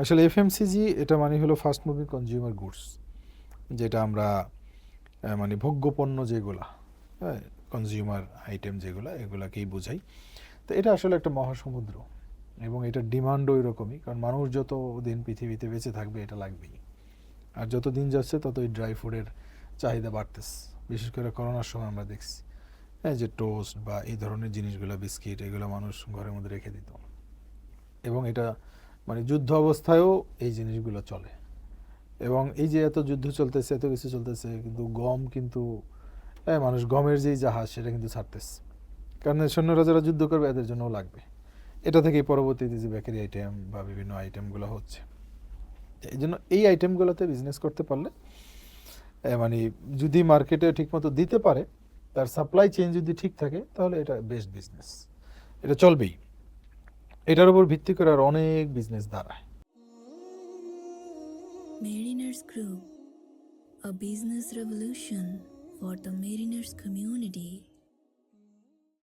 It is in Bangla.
আসলে এফএমসিজি এটা মানে হলো ফাস্ট মুভিং কনজিউমার গুডস যেটা আমরা মানে ভোগ্যপণ্য যেগুলা হ্যাঁ কনজিউমার আইটেম যেগুলা, এগুলাকেই বোঝাই। তো এটা আসলে একটা মহাসমুদ্র এবং এটার ডিমান্ডও এরকমই, কারণ মানুষ যত দিন পৃথিবীতে বেঁচে থাকবে এটা লাগবেই। আর যত দিন যাচ্ছে তত এই ড্রাই ফুডের চাহিদা বাড়তেছে। বিশেষ করে করোনার সময় আমরা দেখছি হ্যাঁ যে টোস্ট বা এই ধরনের জিনিসগুলো, বিস্কিট, এগুলো মানুষ ঘরের মধ্যে রেখে দিত। এবং এটা মানে যুদ্ধ অবস্থায়ও এই জিনিসগুলো চলে। এবং এই যে এত যুদ্ধ চলতেছে, এত কিছু চলতেছে, কিন্তু গম কিন্তু মানুষ গমের যেই জাহাজ, সেটা কিন্তু ছাড়তেছে। কারণ সৈন্যরা যারা যুদ্ধ করবে, এদের জন্যও লাগবে। এটা থেকেই পরবর্তীতে যে বেকারি আইটেম বা বিভিন্ন আইটেমগুলো হচ্ছে। এই জন্য এই আইটেমগুলোতে বিজনেস করতে পারলে মানে যদি মার্কেটে ঠিকমতো দিতে পারে, তার সাপ্লাই চেইন যদি ঠিক থাকে, তাহলে এটা বেস্ট বিজনেস এটা চলবেই। এটার উপর ভিত্তি করে আর অনেক বিজনেস দাঁড়ায় Mariners Group, a business revolution for the mariners community.